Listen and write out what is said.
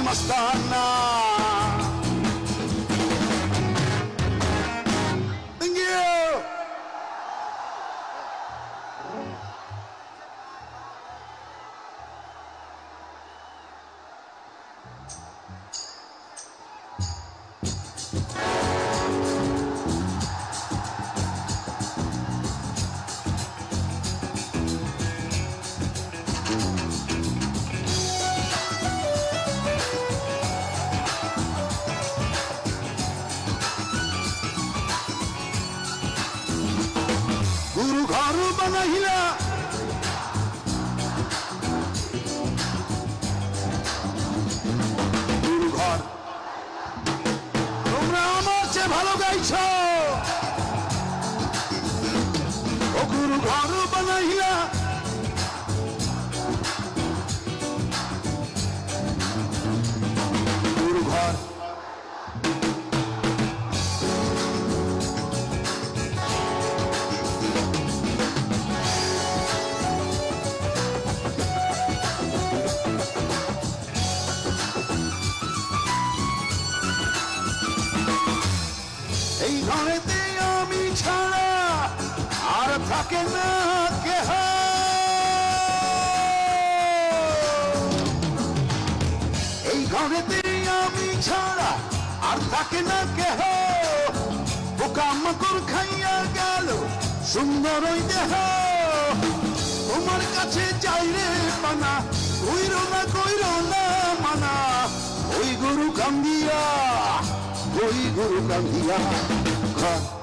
ήμασταν Thank you. গুরু ঘর বানাইলা গুরু ঘর তোমরা আমার চেয়ে ভালো গাইছ। ও গুরু ঘর বানাইলা ঘরেতে আমি ছাড়া আর থাকে না কেহ। এই ঘরেতে আমি ছাড়া আর থাকে না কেহ। পোকা মাকড় খাইয়া গেল সুন্দর ওই দেহ। তোমার কাছে চাইলে পানা কইর না কইর না মানা, ওই গরু কান্দিয়া ওই গরু কান্দিয়া ঘর